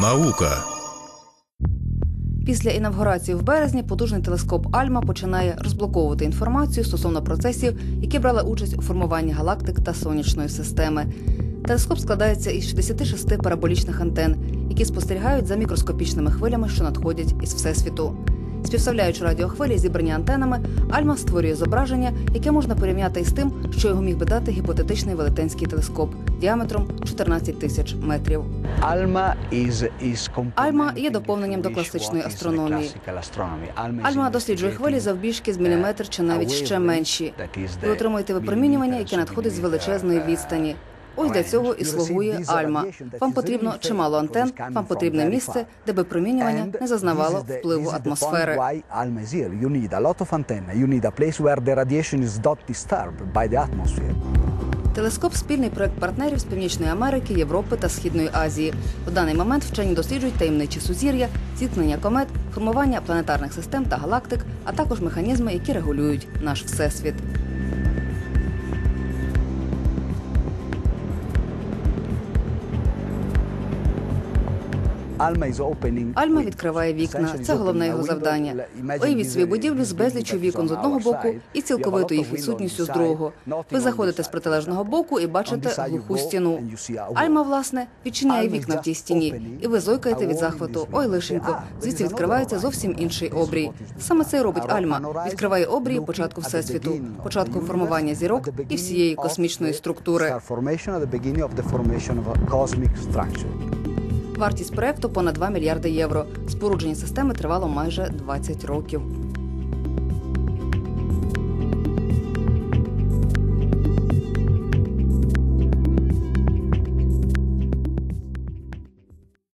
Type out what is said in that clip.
Наука Після інавгурації в березні потужний телескоп Альма починає розблоковувати інформацію стосовно процесів, які брали участь у формуванні галактик та сонячної системи. Телескоп складається із 66 параболічних антен, які спостерігають за мікроскопічними хвилями, що надходять із всесвіту. Співставляючи радіохвилі, зібрані антенами, Альма створює зображення, яке можна порівняти із тим, що його міг би дати гіпотетичний велетенський телескоп діаметром 14 тисяч метрів. Альма є доповненням до класичної астрономії. Альма досліджує хвилі завбільшки з міліметр чи навіть ще менші. Ви отримуєте випромінювання, яке надходить з величезної відстані. Ось для цього і слугує Альма. Вам потрібно чимало антен, вам потрібне місце, де випромінювання не зазнавало впливу атмосфери. Телескоп спільний проект партнерів з Північної Америки, Європи та Східної Азії. У даний момент вчені досліджують таємничі сузір'я, зіткнення комет, формування планетарних систем та галактик, а також механізми, які регулюють наш всесвіт. Альма відкриває вікна. Це головне його завдання. Уявіть свою будівлю з безліччю вікон з одного боку і цілковитою їх відсутністю з другого. Ви заходите з протилежного боку і бачите глуху стіну. Альма, власне, відчиняє вікна в тій стіні, і ви зойкаєте від захвату. Ой, лишенько, звідси відкривається зовсім інший обрій. Саме це й робить Альма. Відкриває обрії початку всесвіту, початку формування зірок і всієї космічної структури. Вартість проекту понад 2 мільярди євро. Спорудження системи тривало майже 20 років.